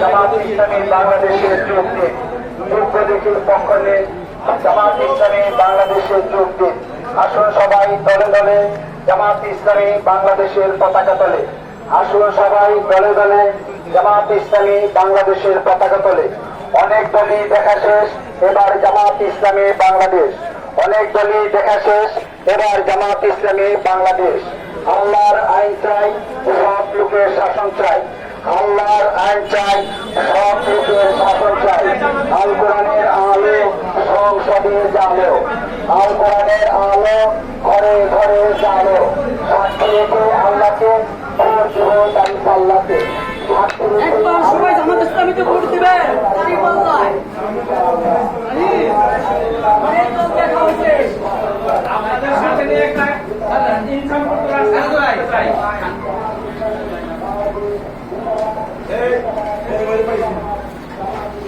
জামাত ইসলামী বাংলাদেশের যোগ দিন যোগ্য দেশের পক্ষ নিয়ে জামাত ইসলামী বাংলাদেশের যোগ দিন আসুন সবাই দলে দলে জামাত ইসলামী বাংলাদেশের পতাকা তোলে। আসুন সবাই দলে দলে জামাত ইসলামী বাংলাদেশের পতাকা তোলে। অনেক দলই দেখা শেষ, এবার জামাত ইসলামী বাংলাদেশ। অনেক দলই দেখা শেষ, এবার জামাত ইসলামী বাংলাদেশ। আল্লাহর আইন চাই সব লোকের শাসন চাই। আল্লাহর আইন চাই সব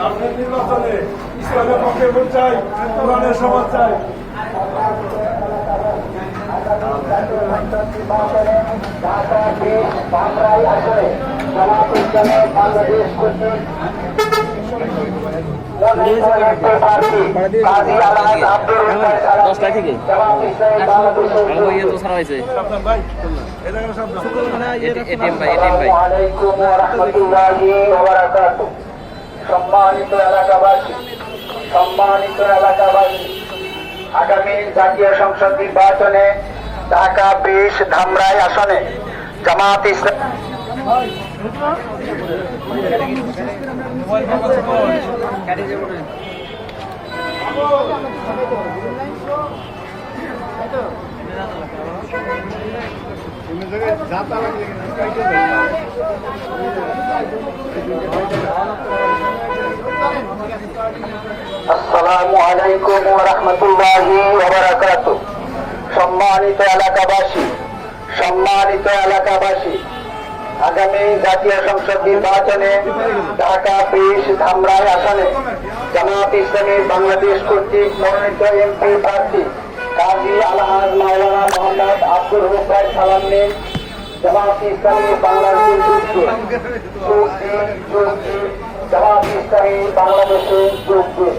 আপনার নির্বাচনে ইসলামের পক্ষে ভোট চাই কোরআনের সমাজ চাই ঢাকা দেশ বাংলায় আসলে দশটা থেকে? এলাকাবাসী, সম্মানিত এলাকাবাসী, আগামী জাতীয় সংসদ নির্বাচনে ঢাকা বিশ ধামরাই আসনে জামাত ইসলাম আসসালামু আলাইকুম রাহমাতুল্লাহি সম্মানিত এলাকাবাসী সম্মানিত এলাকাবাসী আগামী জাতীয় সংসদ নির্বাচনে ঢাকা বিশ ধামরাই আসনে জামাত ইসলামী বাংলাদেশ কর্তৃক মনোনীত এমপি প্রার্থী কাজী আলহাজ মাওলানা মোহাম্মদ আব্দুর রহমান সালামনে জামাত ইসলামী বাংলাদেশের যোগ যোগ দিন জামাত ইসলামী বাংলাদেশে যোগ দিন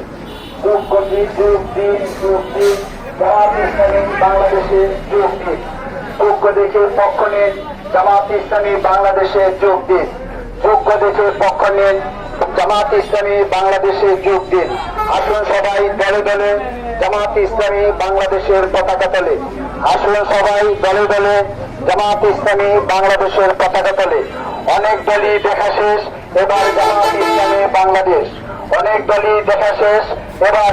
যোগ্য দিন যোগ দিন যোগ দিন জামাত ইসলামী বাংলাদেশে যোগ দিন যোগ্য দেশের পক্ষ নিয়ে জামাত ইসলামী বাংলাদেশে যোগ দিন। যোগ্য দেশের পক্ষ নিয়ে জামাত ইসলামী বাংলাদেশে যোগ দিন। আসুন সবাই দলে দলে জামাত ইসলামী বাংলাদেশের পতাকা তোলে। আসুন সবাই দলে দলে জামাত ইসলামী বাংলাদেশের পতাকা তোলে। অনেক দলই দেখা শেষ, এবার জামাত ইসলামী বাংলাদেশ। অনেক দলই দেখা শেষ, এবার